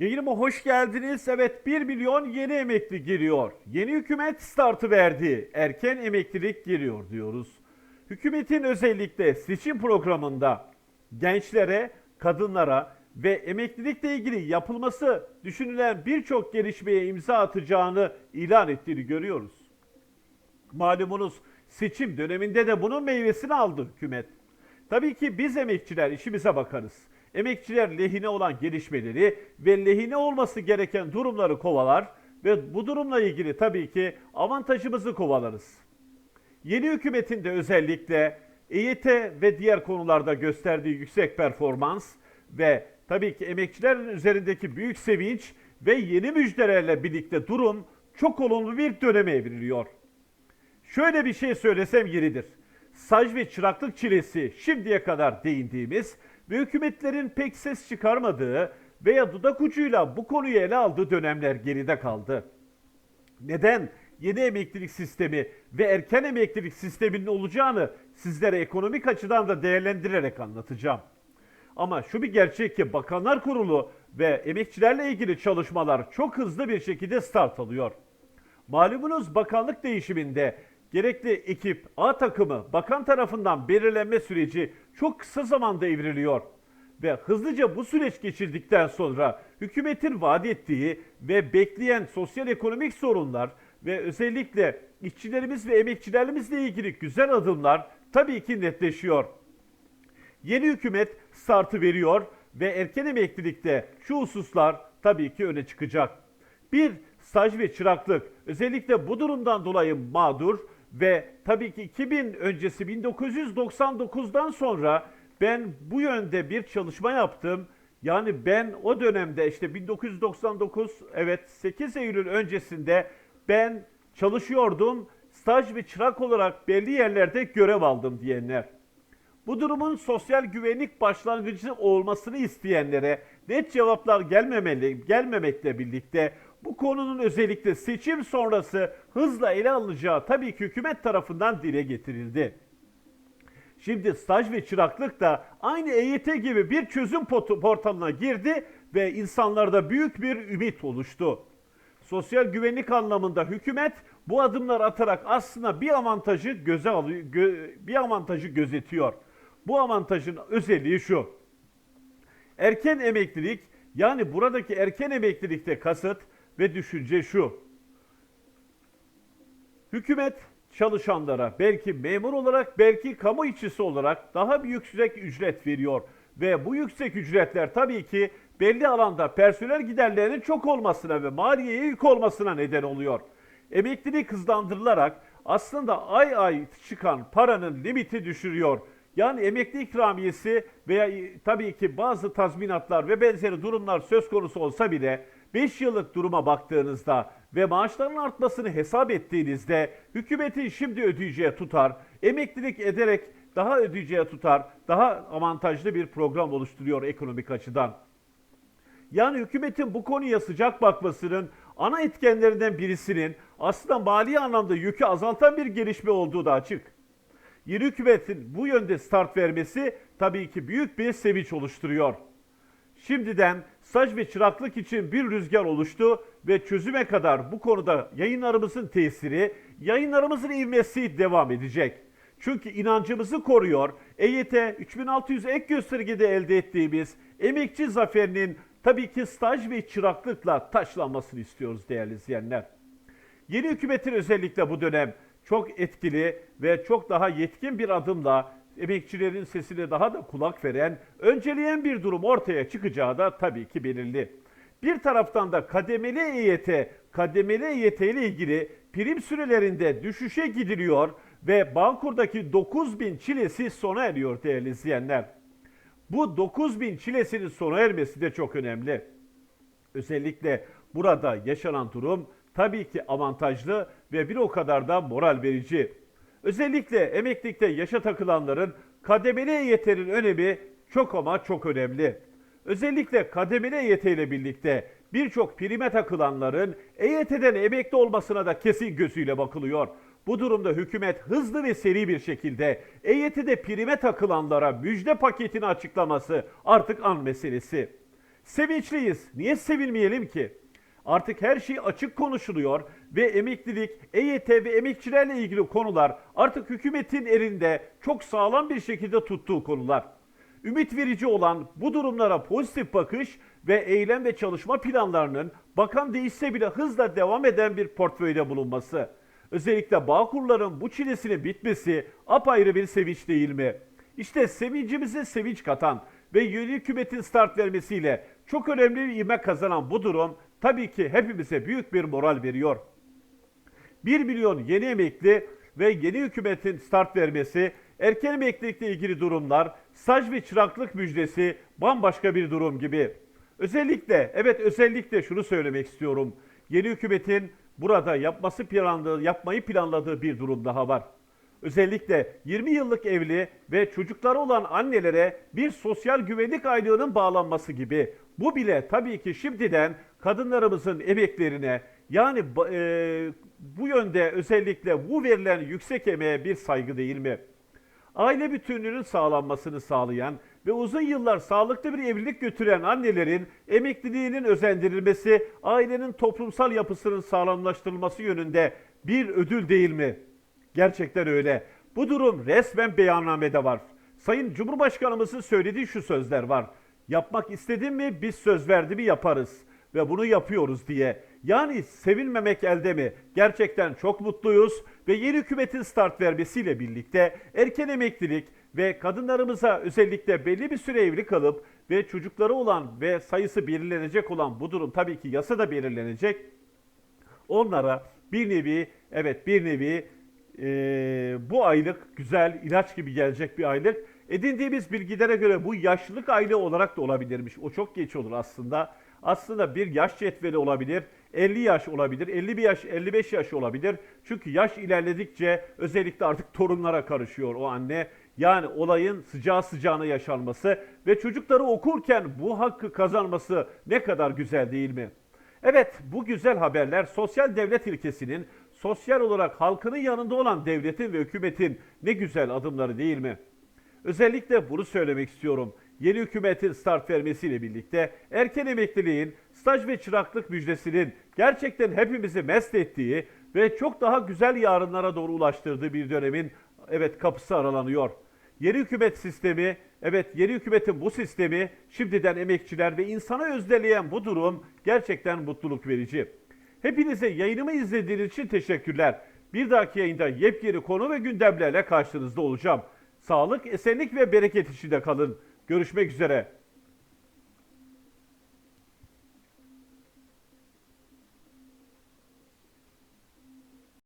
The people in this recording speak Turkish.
Yayınıma hoş geldiniz. Evet 1 milyon yeni emekli geliyor. Yeni hükümet startı verdi. Erken emeklilik geliyor diyoruz. Hükümetin özellikle seçim programında gençlere, kadınlara ve emeklilikle ilgili yapılması düşünülen birçok gelişmeye imza atacağını ilan ettiğini görüyoruz. Malumunuz seçim döneminde de bunun meyvesini aldı hükümet. Tabii ki biz emekçiler işimize bakarız. Emekçiler lehine olan gelişmeleri ve lehine olması gereken durumları kovalar ve bu durumla ilgili tabii ki avantajımızı kovalarız. Yeni hükümetin de özellikle EYT ve diğer konularda gösterdiği yüksek performans ve tabii ki emekçilerin üzerindeki büyük sevinç ve yeni müjdelerle birlikte durum çok olumlu bir döneme evriliyor. Şöyle bir şey söylesem yeridir. Saj ve çıraklık çilesi şimdiye kadar değindiğimiz ve hükümetlerin pek ses çıkarmadığı veya dudak ucuyla bu konuyu ele aldığı dönemler geride kaldı. Neden yeni emeklilik sistemi ve erken emeklilik sisteminin olacağını sizlere ekonomik açıdan da değerlendirerek anlatacağım. Ama şu bir gerçek ki Bakanlar Kurulu ve emekçilerle ilgili çalışmalar çok hızlı bir şekilde start alıyor. Malumunuz bakanlık değişiminde gerekli ekip, A takımı bakan tarafından belirlenme süreci çok kısa zamanda evriliyor. Ve hızlıca bu süreç geçirdikten sonra hükümetin vaat ettiği ve bekleyen sosyal ekonomik sorunlar ve özellikle işçilerimiz ve emekçilerimizle ilgili güzel adımlar tabii ki netleşiyor. Yeni hükümet startı veriyor ve erken emeklilikte şu hususlar tabii ki öne çıkacak. Bir, staj ve çıraklık. Özellikle bu durumdan dolayı mağdur ve tabii ki 2000 öncesi 1999'dan sonra ben bu yönde bir çalışma yaptım. Yani ben o dönemde işte 1999 evet 8 Eylül öncesinde ben çalışıyordum. Staj ve çırak olarak belli yerlerde görev aldım diyenler. Bu durumun sosyal güvenlik başlangıcı olmasını isteyenlere net cevaplar gelmemeli, gelmemekle birlikte bu konunun özellikle seçim sonrası hızla ele alınacağı tabii ki hükümet tarafından dile getirildi. Şimdi staj ve çıraklık da aynı EYT gibi bir çözüm portalına girdi ve insanlarda büyük bir ümit oluştu. Sosyal güvenlik anlamında hükümet bu adımlar atarak aslında bir avantajı göze alıyor, gö- bir avantajı gözetiyor. Bu avantajın özelliği şu. Erken emeklilik yani buradaki erken emeklilikte kasıt ve düşünce şu. Hükümet çalışanlara belki memur olarak belki kamu işçisi olarak daha bir yüksek ücret veriyor. Ve bu yüksek ücretler tabii ki belli alanda personel giderlerinin çok olmasına ve maliyeye yük olmasına neden oluyor. Emeklilik hızlandırılarak aslında ay ay çıkan paranın limiti düşürüyor. Yani emekli ikramiyesi veya tabii ki bazı tazminatlar ve benzeri durumlar söz konusu olsa bile 5 yıllık duruma baktığınızda ve maaşların artmasını hesap ettiğinizde hükümetin şimdi ödeyeceği tutar, emeklilik ederek daha ödeyeceği tutar, daha avantajlı bir program oluşturuyor ekonomik açıdan. Yani hükümetin bu konuya sıcak bakmasının ana etkenlerinden birisinin aslında mali anlamda yükü azaltan bir gelişme olduğu da açık. Yeni hükümetin bu yönde start vermesi tabii ki büyük bir sevinç oluşturuyor. Şimdiden staj ve çıraklık için bir rüzgar oluştu ve çözüme kadar bu konuda yayınlarımızın tesiri, yayınlarımızın ivmesi devam edecek. Çünkü inancımızı koruyor. EYT 3600 ek göstergede elde ettiğimiz emekçi zaferinin tabii ki staj ve çıraklıkla taşlanmasını istiyoruz değerli izleyenler. Yeni hükümetin özellikle bu dönem çok etkili ve çok daha yetkin bir adımla emekçilerin sesine daha da kulak veren, önceleyen bir durum ortaya çıkacağı da tabii ki belirli. Bir taraftan da kademeli EYT, kademeli EYT ile ilgili prim sürelerinde düşüşe gidiliyor ve Bağkur'daki 9000 çilesi sona eriyor değerli izleyenler. Bu 9000 çilesinin sona ermesi de çok önemli. Özellikle burada yaşanan durum tabii ki avantajlı ve bir o kadar da moral verici. Özellikle emeklilikte yaşa takılanların kademeli EYT'nin önemi çok ama çok önemli. Özellikle kademeli EYT ile birlikte birçok prime takılanların EYT'den emekli olmasına da kesin gözüyle bakılıyor. Bu durumda hükümet hızlı ve seri bir şekilde EYT'de prime takılanlara müjde paketini açıklaması artık an meselesi. Sevinçliyiz. Niye sevinmeyelim ki? Artık her şey açık konuşuluyor ve emeklilik, EYT ve emekçilerle ilgili konular artık hükümetin elinde çok sağlam bir şekilde tuttuğu konular. Ümit verici olan bu durumlara pozitif bakış ve eylem ve çalışma planlarının bakan değişse bile hızla devam eden bir portföyde bulunması. Özellikle Bağkurların bu çilesinin bitmesi apayrı bir sevinç değil mi? İşte sevincimize sevinç katan ve yeni hükümetin start vermesiyle çok önemli bir ivme kazanan bu durum tabii ki hepimize büyük bir moral veriyor. 1 milyon yeni emekli ve yeni hükümetin start vermesi, erken emeklilikle ilgili durumlar, staj ve çıraklık müjdesi bambaşka bir durum gibi. Özellikle, evet özellikle şunu söylemek istiyorum. Yeni hükümetin burada yapması planladığı, yapmayı planladığı bir durum daha var. Özellikle 20 yıllık evli ve çocukları olan annelere bir sosyal güvenlik aylığının bağlanması gibi. Bu bile tabii ki şimdiden kadınlarımızın emeklerine yani e, bu yönde özellikle bu verilen yüksek emeğe bir saygı değil mi? Aile bütünlüğünün sağlanmasını sağlayan ve uzun yıllar sağlıklı bir evlilik götüren annelerin emekliliğinin özendirilmesi, ailenin toplumsal yapısının sağlamlaştırılması yönünde bir ödül değil mi? Gerçekten öyle. Bu durum resmen beyannamede var. Sayın Cumhurbaşkanımızın söylediği şu sözler var. Yapmak istedin mi biz söz verdi mi yaparız ve bunu yapıyoruz diye. Yani sevinmemek elde mi? Gerçekten çok mutluyuz ve yeni hükümetin start vermesiyle birlikte erken emeklilik ve kadınlarımıza özellikle belli bir süre evli kalıp ve çocukları olan ve sayısı belirlenecek olan bu durum tabii ki yasada belirlenecek onlara bir nevi evet bir nevi e, bu aylık güzel ilaç gibi gelecek bir aylık. Edindiğimiz bilgilere göre bu yaşlılık aylığı olarak da olabilirmiş. O çok geç olur aslında. Aslında bir yaş cetveli olabilir. 50 yaş olabilir, 51 yaş, 55 yaş olabilir. Çünkü yaş ilerledikçe özellikle artık torunlara karışıyor o anne. Yani olayın sıcağı sıcağına yaşanması ve çocukları okurken bu hakkı kazanması ne kadar güzel değil mi? Evet bu güzel haberler sosyal devlet ilkesinin sosyal olarak halkının yanında olan devletin ve hükümetin ne güzel adımları değil mi? Özellikle bunu söylemek istiyorum. Yeni hükümetin start vermesiyle birlikte erken emekliliğin, staj ve çıraklık müjdesinin gerçekten hepimizi mest ettiği ve çok daha güzel yarınlara doğru ulaştırdığı bir dönemin evet kapısı aralanıyor. Yeni hükümet sistemi, evet yeni hükümetin bu sistemi şimdiden emekçiler ve insana özdeleyen bu durum gerçekten mutluluk verici. Hepinize yayınımı izlediğiniz için teşekkürler. Bir dahaki yayında yepyeni konu ve gündemlerle karşınızda olacağım. Sağlık, esenlik ve bereket içinde kalın. Görüşmek üzere.